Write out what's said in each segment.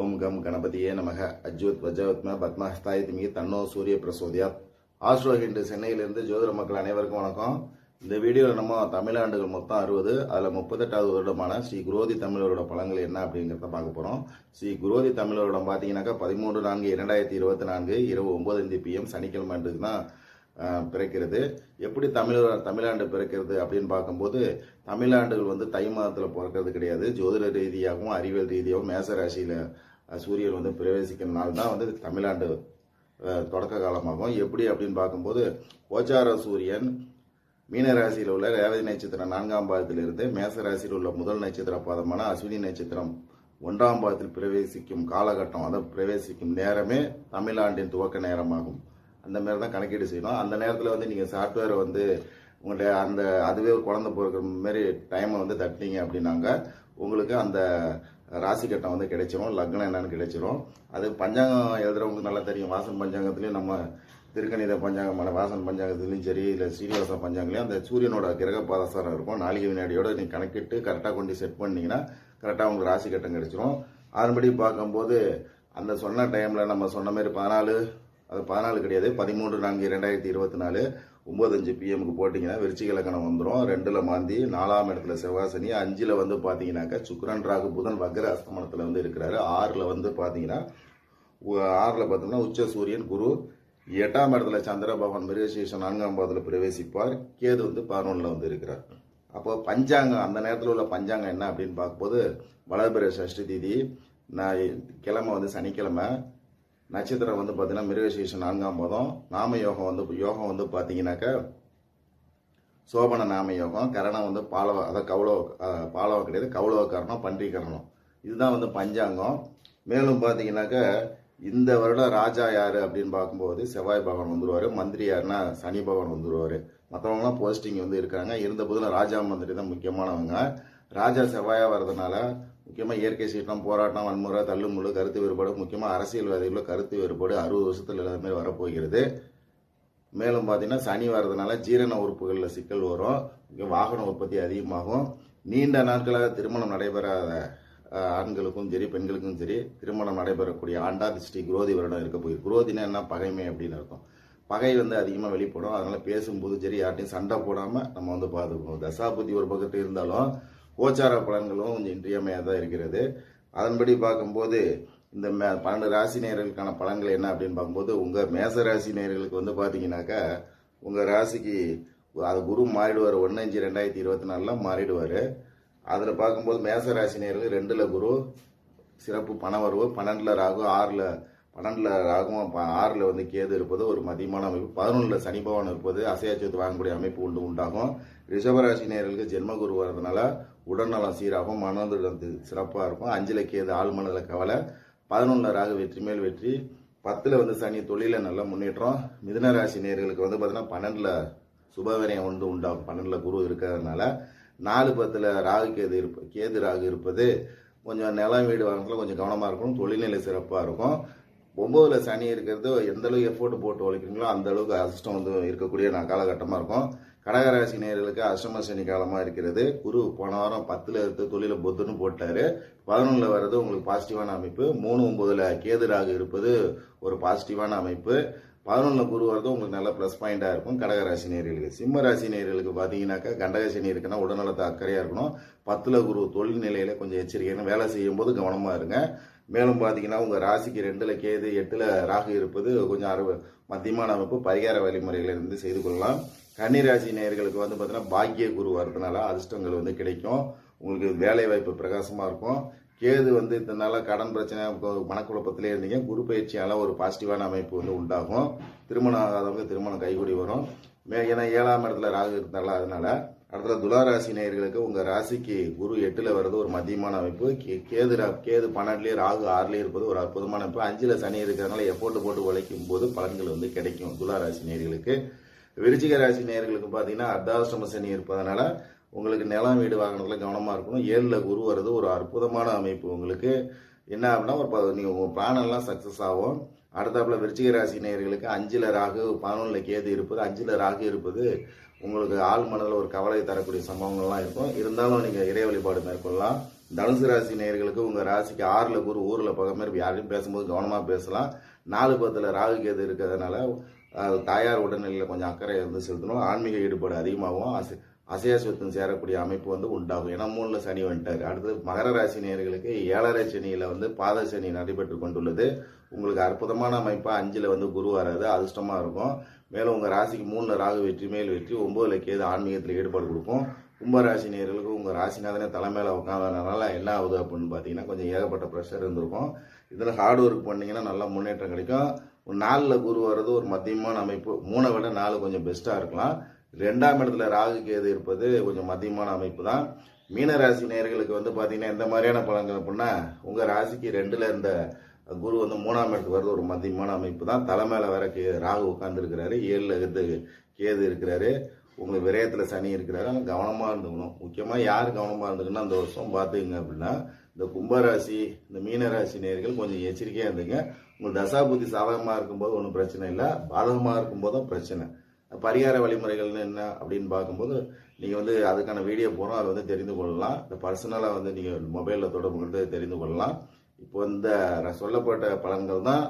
ஓம் come கணபதியே நமக. அஜ்வத் வஜவத்ம பத்மஹஸ்தாயத்மி தன்னோ சூரிய பிரசோதியாத் ஆஸ்ட்ரோ ஹிண்டு சென்னையிலிருந்து ஜோதிட மக்கள் அனைவருக்கும் வணக்கம். இந்த வீடியோவில் நம்ம தமிழாண்டுகள் மொத்தம் அறுபது அதில் முப்பத்தெட்டாவது வருடமான ஸ்ரீ குரோதி தமிழரோட பழங்கள் என்ன அப்படிங்கிறத பார்க்க போகிறோம் ஸ்ரீ குரோதி தமிழரோடம் பார்த்தீங்கன்னாக்கா பதிமூன்று நான்கு இரண்டாயிரத்தி இருபத்தி நான்கு இரவு ஒன்பது பிஎம் சனிக்கிழமை அன்றைக்கு தான் பிறக்கிறது. எப்படி தமிழ் தமிழாண்டு பிறக்கிறது அப்படின்னு பார்க்கும்போது தமிழாண்டுகள் வந்து தை மாதத்தில் பிறக்கிறது கிடையாது. ஜோதிட ரீதியாகவும் அறிவியல் ரீதியாகவும் மேச ராசியில் சூரியன் வந்து பிரவேசிக்கிற நாள் தான் வந்து தமிழாண்டு தொடக்க காலமாகும். எப்படி அப்படின்னு பார்க்கும்போது கோச்சார சூரியன் மீன ராசியில் உள்ள ரேவதி நட்சத்திரம் நான்காம் பாதத்திலிருந்து மேச ராசியில் உள்ள முதல் நட்சத்திர பாதமான அஸ்வினி நட்சத்திரம் ஒன்றாம் பாதத்தில் பிரவேசிக்கும் காலகட்டம் அதை பிரவேசிக்கும் நேரமே தமிழாண்டின் துவக்க நேரமாகும். அந்த மாதிரி தான் கணக்கீடு செய்யணும். அந்த நேரத்தில் வந்து நீங்கள் சாஃப்ட்வேரை வந்து உங்கள்கிட்ட அந்த அதுவே ஒரு குழந்தை பிறக்கிற மாதிரி டைமை வந்து தட்டினீங்க அப்படின்னாங்க. உங்களுக்கு அந்த ராசி கட்டம் வந்து கிடைச்சிரும். லக்னம் என்னன்னு கிடைச்சிரும். அது பஞ்சாங்கம் எழுதுறவங்களுக்கு நல்லா தெரியும். வாசன் பஞ்சாங்கத்துலேயும் நம்ம திருக்கணித பஞ்சாங்கமான வாசன் பஞ்சாங்கத்துலேயும் சரி இல்லை ஸ்ரீனிவாச பஞ்சாங்கலையும் அந்த சூரியனோட கிரக பாதசாரம் இருக்கும். நாளிகை வினாடியோட நீங்கள் கணக்கிட்டு கரெக்டாக கொண்டு செட் பண்ணிங்கன்னா கரெக்டாக உங்களுக்கு ராசி கட்டம் கிடைச்சிரும். அதன்படி பார்க்கும்போது அந்த சொன்ன டைமில் நம்ம சொன்ன மாதிரி பதினாலு அது பதினாலு கிடையாது. பதிமூன்று நான்கு ரெண்டாயிரத்தி இருபத்தி நாலு ஒம்பது அஞ்சு பிஎம்க்கு போட்டிங்கன்னா விருச்சிக வந்துடும் ரெண்டில் மாந்தி நாலாம் இடத்துல செவ்வாசனி அஞ்சில் வந்து பார்த்தீங்கன்னாக்கா சுக்கரன் ராகு புதன் வக்ர அஸ்தமனத்தில் வந்து இருக்கிறாரு. ஆறில் வந்து பார்த்தீங்கன்னா ஆறில் பார்த்தோம்னா உச்ச சூரியன் குரு. எட்டாம் இடத்துல சந்திர பகவான் மிருகசீஷன் நான்காம் பாதத்தில் பிரவேசிப்பார். கேது வந்து பதினொன்றில் வந்து இருக்கிறார். அப்போ பஞ்சாங்கம் அந்த நேரத்தில் உள்ள பஞ்சாங்கம் என்ன அப்படின்னு பார்க்கும்போது வளர்பிற சஷ்டி திதி நான் கிழமை வந்து சனிக்கிழமை. நட்சத்திரம் வந்து பார்த்தீங்கன்னா மிருகசீஷம் நான்காம் பதம். நாம யோகம் வந்து யோகம் வந்து பார்த்தீங்கன்னாக்கா சோபன நாம யோகம் கரணம் வந்து பாலவ அதாவது கவுளவ பாலவ கிடையாது கவுளவ கரணம் பன்றி கரணம். இதுதான் வந்து பஞ்சாங்கம். மேலும் பார்த்தீங்கன்னாக்கா இந்த வருடம் ராஜா யாரு அப்படின்னு பார்க்கும்போது செவ்வாய் பகவான் வந்துருவாரு மந்திரி யாருன்னா சனி பகவான் வந்துருவாரு. மற்றவங்களாம் போஸ்டிங் வந்து இருக்காங்க. இருந்த போதிலும் ராஜா மந்திரி தான் முக்கியமானவங்க. ராஜா செவ்வாயா வர்றதுனால முக்கியமாக இயற்கை சீற்றம் போராட்டம் வன்முறை தள்ளுமுள்ளு கருத்து வேறுபாடு முக்கியமாக அரசியல்வாதிகளோட கருத்து வேறுபாடு அறுபது வருஷத்துல எல்லாமே வரப்போகிறது. மேலும் பார்த்தீங்கன்னா சனி வர்றதுனால ஜீரண உறுப்புகளில் சிக்கல் வரும். வாகன உற்பத்தி அதிகமாகும். நீண்ட நாட்களாக திருமணம் நடைபெறாத ஆண்களுக்கும் சரி பெண்களுக்கும் சரி திருமணம் நடைபெறக்கூடிய ஆண்டா ஸ்ரீ குரோதி வருடம் இருக்க போய் குரோதினா என்ன? பகைமை அப்படின்னு அர்த்தம். பகை வந்து அதிகமாக வெளிப்படும். அதனால பேசும்போது சரி யார்ட்டையும் சண்டை போடாமல் நம்ம வந்து பார்த்துக்கணும் தசாபுத்தி ஒரு பக்கத்து இருந்தாலும் கோச்சார பலன்களும் கொஞ்சம் இன்றியமையாக தான் இருக்கிறது. அதன்படி பார்க்கும்போது இந்த மே பன்னெண்டு ராசி நேர்களுக்கான பலன்கள் என்ன அப்படின்னு பார்க்கும்போது உங்கள் மேச ராசி நேர்களுக்கு வந்து பார்த்தீங்கன்னாக்கா உங்கள் ராசிக்கு அது குரு மாறிடுவார். ஒன்று அஞ்சு ரெண்டாயிரத்தி இருபத்தி நாலில் மாறிடுவார். அதில் பார்க்கும்போது மேச ராசி நேர்கள் ரெண்டில் குரு சிறப்பு பணவரவு பன்னெண்டில் ராகு ஆறில் பன்னெண்டில் ராகும் ப- ஆறில் வந்து கேது இருப்பது ஒரு மதியமான அமைப்பு. பதினொன்றில் சனி பகவான் இருப்பது அசையாச்சத்து வாங்கக்கூடிய அமைப்பு உண்டு உண்டாகும். ரிஷபராசி நேர்களுக்கு ஜென்ம குரு வரதுனால உடல்நலம் சீராகும் மனதில் சிறப்பாக இருக்கும். அஞ்சில் கேது ஆள் மனதில் கவலை. பதினொன்றில் ராகு வெற்றி மேல் வெற்றி. பத்தில் வந்து சனி தொழிலில் நல்ல முன்னேற்றம். மிதுன ராசி நேயர்களுக்கு வந்து பார்த்தீங்கன்னா பன்னெண்டில் சுபவிரயம் வந்து உண்டாகும். பன்னெண்டில் குரு இருக்கிறதுனால நாலு பத்தில் ராகு கேது இருப்ப கேது ராகு இருப்பது கொஞ்சம் நிலம் வீடு வாங்குறதுல கொஞ்சம் கவனமாக இருக்கணும். தொழில்நிலை சிறப்பாக இருக்கும். ஒம்போதில் சனி இருக்கிறது எந்த அளவுக்கு எஃபோர்ட் போட்டு உழைக்கிறீங்களோ அந்த அளவுக்கு அதிர்ஷ்டம் வந்து இருக்கக்கூடிய நான் காலகட்டமாக இருக்கும். கடகராசி நேர்களுக்கு அஷ்டம சனி காலமாக இருக்கிறது. குரு போன வாரம் பத்தில் இருந்து தொழிலில் பொத்துன்னு போட்டார். பதினொன்றில் வர்றது உங்களுக்கு பாசிட்டிவான அமைப்பு. மூணு ஒம்பதில் கேது ராகு இருப்பது ஒரு பாசிட்டிவான அமைப்பு. பதினொன்றில் குரு வரது உங்களுக்கு நல்ல ப்ளஸ் பாயிண்டாக இருக்கும். கடகராசி நேர்களுக்கு சிம்ம ராசி நேர்களுக்கு பார்த்தீங்கன்னாக்கா கண்டகசனி இருக்குன்னா உடல்நலத்தை அக்கறையாக இருக்கணும். பத்தில் குரு தொழில் நிலையில் கொஞ்சம் எச்சரிக்கையான வேலை செய்யும்போது கவனமாக இருங்க. மேலும் பார்த்தீங்கன்னா உங்கள் ராசிக்கு ரெண்டில் கேது எட்டில் ராகு இருப்பது கொஞ்சம் அறுவ மத்தியமான அமைப்பு பரிகார வழிமுறைகளை இருந்து செய்து கொள்ளலாம். கன்னிராசி நேயர்களுக்கு வந்து பார்த்தீங்கன்னா பாக்கிய குரு வரதுனால அதிர்ஷ்டங்கள் வந்து கிடைக்கும். உங்களுக்கு வேலை வாய்ப்பு பிரகாசமாக இருக்கும். கேது வந்து இதனால கடன் பிரச்சனை மனக்குழப்பத்திலே இருந்தீங்க. குரு பயிற்சியால ஒரு பாசிட்டிவான அமைப்பு வந்து உண்டாகும். திருமணம் ஆகாதவங்க திருமணம் கைகூடி வரும். மே ஏன்னா ஏழாம் இடத்துல ராகு இருந்தால அதனால அடுத்த துளாராசி நேயர்களுக்கு உங்க ராசிக்கு குரு எட்டுல வர்றது ஒரு மதியமான அமைப்பு. கே- கேது ரா- கேது பன்னெண்டுலயே ராகு ஆறுலயே இருப்பது ஒரு அற்புதமான அமைப்பு. அஞ்சுல சனி இருக்கிறதுனால எஃபோர்ட் போட்டு உழைக்கும் போது பலன்கள் வந்து கிடைக்கும் துளாராசி நேயர்களுக்கு. விருச்சிக ராசி நேயர்களுக்கு பார்த்தீங்கன்னா அர்த்தாசிரம சனி இருப்பதனால உங்களுக்கு நிலம் வீடு வாங்கினதுல கவனமாக இருக்கணும். ஏழில் குரு வர்றது ஒரு அற்புதமான அமைப்பு உங்களுக்கு. என்ன அப்படின்னா ஒரு ப- உங்கள் பிளானெல்லாம் சக்ஸஸ் ஆகும். அடுத்தாப்புல விருச்சிக ராசி நேயர்களுக்கு அஞ்சில் ராகு பதினொன்றில் கேது இருப்பது அஞ்சில் ராகு இருப்பது உங்களுக்கு ஆள் மனதில் ஒரு கவலை தரக்கூடிய சம்பவங்கள்லாம் இருக்கும். இருந்தாலும் நீங்கள் இறை வழிபாடு மேற்கொள்ளலாம். தனுசு ராசி நேயர்களுக்கு உங்கள் ராசிக்கு ஆறில் குரு ஊரில் பக்கம் மாதிரி யாரையும் பேசும்போது கவனமாக பேசலாம். நாலு பத்தில் ராகு கேது இருக்கிறதுனால தாயார் உடல்நிலையில் கொஞ்சம் அக்கறை வந்து செலுத்தணும். ஆன்மீக ஈடுபாடு அதிகமாகும் அசை அசையா சொத்தம் சேரக்கூடிய அமைப்பு வந்து உண்டாகும். ஏன்னா மூணில் சனி வந்துட்டார். அடுத்து மகர ராசி நேர்களுக்கு ஏழரை சனியில் வந்து பாத சனி நடைபெற்று கொண்டுள்ளது. உங்களுக்கு அற்புதமான அமைப்பாக அஞ்சில் வந்து குரு வராது அதிர்ஷ்டமாக இருக்கும். மேலும் உங்கள் ராசிக்கு மூணில் ராகு வெற்றி மேல் வெற்றி ஒன்பதுல கேது ஆன்மீகத்தில் ஈடுபாடு கொடுக்கும். கும்பராசி நேர்களுக்கு உங்கள் ராசிநாதனே தலைமையில் உட்காந்ததுனால என்ன ஆகுது அப்படின்னு பார்த்தீங்கன்னா கொஞ்சம் ஏகப்பட்ட ப்ரெஷர் இருந்திருக்கும். இதில் ஹார்ட் ஒர்க் பண்ணிங்கன்னா நல்ல முன்னேற்றம் கிடைக்கும். ஒரு நாலில் குரு வர்றது ஒரு மத்தியமான அமைப்பு. மூணை விட நாலு கொஞ்சம் பெஸ்ட்டாக இருக்கலாம். ரெண்டாம் இடத்துல ராகு கேது இருப்பது கொஞ்சம் மத்தியமான அமைப்பு தான் மீன ராசி நேயர்களுக்கு வந்து பார்த்தீங்கன்னா இந்த மாதிரியான பலன்கள் அப்படின்னா உங்கள் ராசிக்கு ரெண்டில் இருந்த குரு வந்து மூணாம் இடத்துக்கு வர்றது ஒரு மத்தியமான அமைப்பு தான் தலைமையில் வேற கே ராகு உட்காந்துருக்கிறாரு ஏழில் இருந்து கேது இருக்கிறாரு. உங்களுக்கு விரயத்தில் சனி இருக்கிறாரு. ஆனால் கவனமாக இருந்துக்கணும். முக்கியமாக யார் கவனமாக இருந்துக்கணும் அந்த வருஷம் பார்த்துக்குங்க அப்படின்னா இந்த கும்பராசி இந்த மீனராசி நேர்கள் கொஞ்சம் எச்சரிக்கையாக இருந்துங்க. உங்கள் தசாபுத்தி சாதகமாக இருக்கும்போது ஒன்றும் பிரச்சனை இல்லை. பாதகமாக இருக்கும்போது தான் பிரச்சனை. பரிகார வழிமுறைகள்னு என்ன அப்படின்னு பார்க்கும்போது நீங்கள் வந்து அதுக்கான வீடியோ போகிறோம் அதை வந்து தெரிந்து கொள்ளலாம். இந்த பர்சனலாக வந்து நீங்கள் மொபைலில் தொடர்பு கொண்டு தெரிந்து கொள்ளலாம். இப்போ இந்த சொல்லப்பட்ட பலன்கள் தான்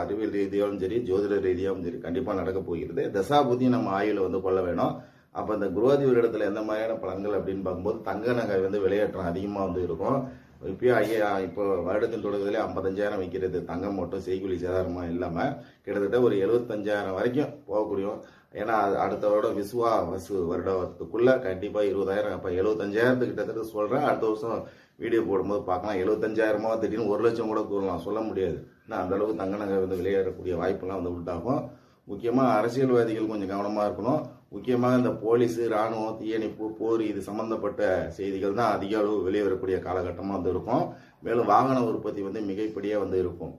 அறிவியல் ரீதியாகவும் சரி ஜோதிட ரீதியாகவும் சரி கண்டிப்பாக நடக்க போகிறது. தசாபுத்தியும் நம்ம ஆயுள் வந்து கொள்ள வேணும். அப்போ இந்த குரோதி இடத்துல எந்த மாதிரியான பலன்கள் அப்படின்னு பார்க்கும்போது தங்க நகை வந்து விளையாட்டம் அதிகமாக வந்து இருக்கும். இப்போயும் ஐயா இப்போ வருடத்தின் தொடக்கத்திலே ஐம்பத்தஞ்சாயிரம் விற்கிறது தங்கம் மட்டும் செய்கூலி சேதாரமா இல்லாமல் கிட்டத்தட்ட ஒரு எழுபத்தஞ்சாயிரம் வரைக்கும் போகக்கூடியும் ஏன்னா அடுத்த வருடம் விசுவா வசு வருடத்துக்குள்ள கண்டிப்பாக இருபதாயிரம் அப்போ எழுபத்தஞ்சாயிரத்து கிட்டத்தட்ட சொல்கிறேன் அடுத்த வருஷம் வீடியோ போடும்போது பார்க்கலாம். எழுபத்தஞ்சாயிரமோ திடீர்னு ஒரு லட்சம் கூட கூறலாம். சொல்ல முடியாது. ஏன்னா அந்தளவுக்கு தங்க நகை வந்து விளையாடக்கூடிய வாய்ப்பெல்லாம் வந்து உண்டாகும். முக்கியமாக அரசியல்வாதிகள் கொஞ்சம் கவனமாக இருக்கணும். முக்கியமாக இந்த போலீஸு ராணுவம் தீயணைப்பு போர் இது சம்பந்தப்பட்ட செய்திகள் தான் அதிக அளவு வெளியே வரக்கூடிய காலகட்டமாக வந்து இருக்கும். மேலும் வாகன உற்பத்தி வந்து மிகைப்படியாக வந்து இருக்கும்.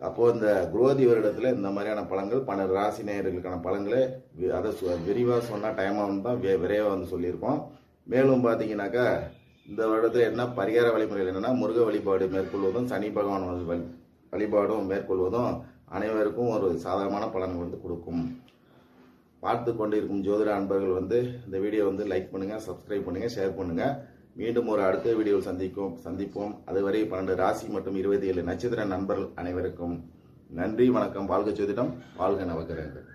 அப்போது இந்த குரோதி வருடத்தில் இந்த மாதிரியான பழங்கள் பன்னெண்டு ராசி நேயர்களுக்கான பழங்களை வி- அதை சு- சொன்னால் சொன்னா டைம் ஆகும் தான் விரைவாக வந்து சொல்லியிருக்கோம். மேலும் பார்த்தீங்கன்னாக்கா இந்த வருடத்தில் என்ன பரிகார வழிமுறைகள் என்னன்னா முருக வழிபாடு மேற்கொள்வதும் சனி பகவான் வழிபாடும் மேற்கொள்வதும் அனைவருக்கும் ஒரு சாதகமான பலன் வந்து கொடுக்கும். பார்த்து கொண்டிருக்கும் ஜோதிட அன்பர்கள் வந்து இந்த வீடியோ வந்து லைக் பண்ணுங்கள் சப்ஸ்கிரைப் பண்ணுங்கள் ஷேர் பண்ணுங்க. மீண்டும் ஒரு அடுத்த வீடியோவில் சந்திக்கும் சந்திப்போம். அதுவரை பன்னெண்டு ராசி மற்றும் இருபத்தி ஏழு நட்சத்திர நண்பர்கள் அனைவருக்கும் நன்றி வணக்கம். வாழ்க ஜோதிடம் வாழ்க நவகிரகங்கள்